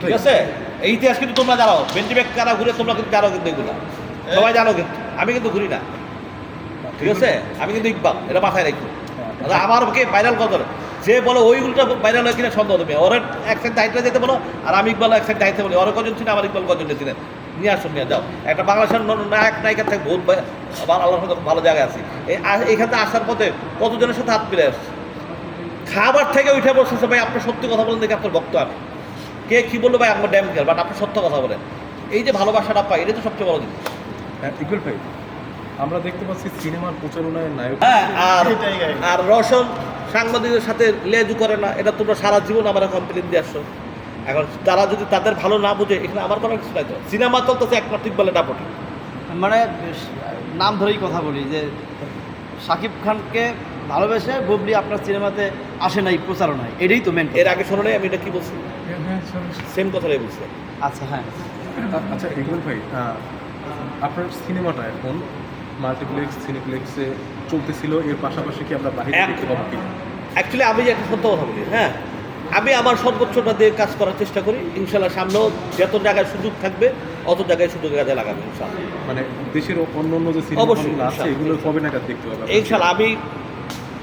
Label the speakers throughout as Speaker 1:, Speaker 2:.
Speaker 1: ঠিক আছে? এই ইতিহাস কিন্তু তোমরা জানো। কারা ঘুরে তোমরা কিন্তু জানো কিন্তু এগুলো। সবাই জানো কিন্তু। আমি কিন্তু ঘুরি না। ঠিক আছে? আমি কিন্তু ইকবাল। এটা মাথায় রাখি।
Speaker 2: হ্যাঁ,
Speaker 1: আমার কে ভাইরাল কত? যে বলে ভাইরাল হয় কিনা সন্দেহ ওর এক সাইড দায়িত্ব যেতে বলো আর আমি ইকবাল এক বলি। ওরা কজন ছিল আমার ইকবাল কজন ছিলেন? নিয়ে আসুন নিয়ে যাও। একটা বাংলাদেশের নায়ক নায়িকা থেকে বহুত আল্লাহর ভালো জায়গায় আছি। এই আ- আসার পথে কতজনের সাথে হাত মিলে আসছে খাবার থেকে উঠে বসেছে ভাই আপনি সত্যি কথা বলেন দেখে আপনার ভক্ত আমি। কে কি বলল ভাই আমার ড্যাম কেয়ার বাট আপনি সত্য কথা বলেন। এই যে ভালোবাসাটা পাই এটা তো সবচেয়ে বড় জিনিস।
Speaker 2: হ্যাঁ, ইকবাল ভাই আমরা দেখতে পাচ্ছি সিনেমার প্রচারণায় নায়ক
Speaker 1: হ্যাঁ আর
Speaker 3: এটাই
Speaker 1: আর রসন সাংবাদিকদের সাথে লেজু করে না এটা তোমরা সারা জীবন আমার কমপ্লেন দিয়ে আসছো। এখন তারা যদি তাদের ভালো না বুঝে এখানে আমার কোনো কিছু নাই তো। সিনেমা চলতেছে একমাত্র বলে ডাপটি
Speaker 3: মানে বেশ নাম ধরেই কথা বলি যে শাকিব খানকে ভালোবেসে বুবলি আপনার সিনেমাতে আসে নাই প্রচারণায় এটাই তো মেন
Speaker 1: এর আগে শোনো নাই আমি এটা কি বলছি?
Speaker 2: হ্যাঁ, হ্যাঁ,
Speaker 1: সেম কথাটাই বলছি।
Speaker 3: আচ্ছা হ্যাঁ।
Speaker 2: আচ্ছা ইকবাল ভাই আপনার সিনেমাটা এখন মাল্টিপ্লেক্স সিনেপ্লেক্সে চলতেছিল এর পাশাপাশি কি আমরা বাইরে দেখতে পাবো কি?
Speaker 1: অ্যাকচুয়ালি আমি একটা সত্য কথা বলি হ্যাঁ? আমি আমার সর্বোচ্চটা দিয়ে কাজ করার চেষ্টা করি ইনশাল্লাহ সামনেও যত জায়গায় সুযোগ থাকবে অত জায়গায় সুযোগ কাজে লাগাবো ইনশাল্লাহ
Speaker 2: মানে দেশের অন্য অন্য যে সিনেমাগুলো আছে। এগুলো কবে নাগাদ দেখতে পাবো?
Speaker 1: ইনশাল্লাহ আমি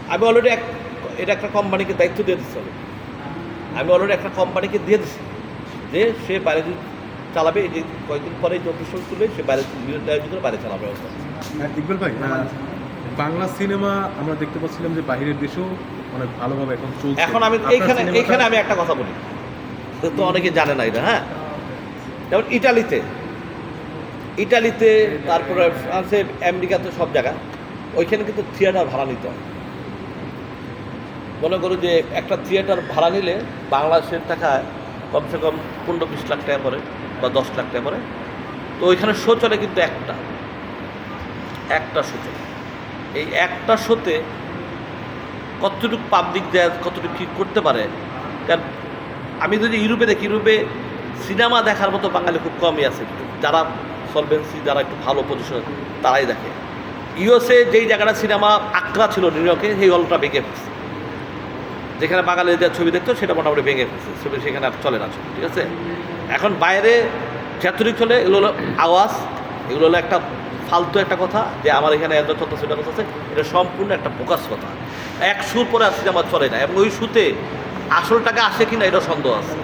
Speaker 1: আমি অলরেডি এক এটা একটা কোম্পানিকে দায়িত্ব দিয়ে দিচ্ছি আমি আমি অলরেডি একটা কোম্পানিকে দিয়ে দিচ্ছি যে সে বাইরে যদি চালাবে এই যে কয়েকদিন পরে অফিসিয়াল তুলবে সে বাইরে করে বাইরে চালাবে অবস্থা।
Speaker 2: হ্যাঁ, ইকবাল ভাই আহ, বাংলা সিনেমা আমরা দেখতে পাচ্ছিলাম যে বাইরের দেশেও অনেক ভালোভাবে এখন চলছে।
Speaker 1: এখন আমি এইখানে এইখানে আমি একটা কথা বলি। তো তো অনেকে জানে না এটা হ্যাঁ? যেমন ইটালিতে ইটালিতে তারপরে ফ্রান্সে আমেরিকাতে সব জায়গায় ওইখানে কিন্তু থিয়েটার ভাড়া নিতে হয়। মনে করো যে একটা থিয়েটার ভাড়া নিলে বাংলাদেশের টাকায় কমসে কম পনেরো বিশ লাখ টাকা পড়ে বা দশ লাখ টাকা পড়ে। তো ওইখানে শো চলে কিন্তু একটা। একটা শো চলে এই একটা শোতে কতটুকু পাবলিক দেয়, কতটুকু কী করতে পারে? কারণ আমি যদি ইউরোপে দেখি, ইউরোপে সিনেমা দেখার মতো বাঙালি খুব কমই আছে। যারা সলভেন্সি যারা একটু ভালো পজিশন তারাই দেখে। ইউএসএ যেই জায়গাটা সিনেমা আকরা ছিল নিউ ইয়র্কে, সেই হলটা ভেঙে ফেলছে যেখানে বাঙালি বাঙালিদের ছবি দেখতো সেটা মোটামুটি ভেঙে ফেলছে। ছবি সেখানে আর চলে না ছবি ঠিক আছে? এখন বাইরে যতটুক চলে এগুলো হলো আওয়াজ এগুলো হলো একটা ফালতু একটা কথা যে আমার এখানে এত চলতেছে এটা কথা আছে এটা সম্পূর্ণ একটা ফোকাস কথা। এক সুর পরে আর আমার চলে না এবং ওই সুতে আসল টাকা আসে কিনা এটা সন্দেহ আছে।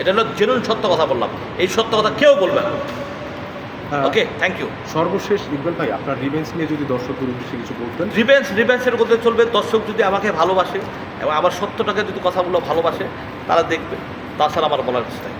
Speaker 1: এটা হলো জেনুইন সত্য কথা বললাম। এই সত্য কথা কেউ বলবে না। ওকে থ্যাংক ইউ
Speaker 2: সর্বশেষ ইকবাল ভাই আপনার রিভেন্স নিয়ে যদি দর্শকদের উদ্দেশ্যে কিছু বলতেন।
Speaker 1: রিভেন্স রিভেন্সের করতে চলবে। দর্শক যদি আমাকে ভালোবাসে এবং আমার সত্যটাকে যদি কথাগুলো ভালোবাসে তারা দেখবে। তাছাড়া আমার বলার কিছু নাই।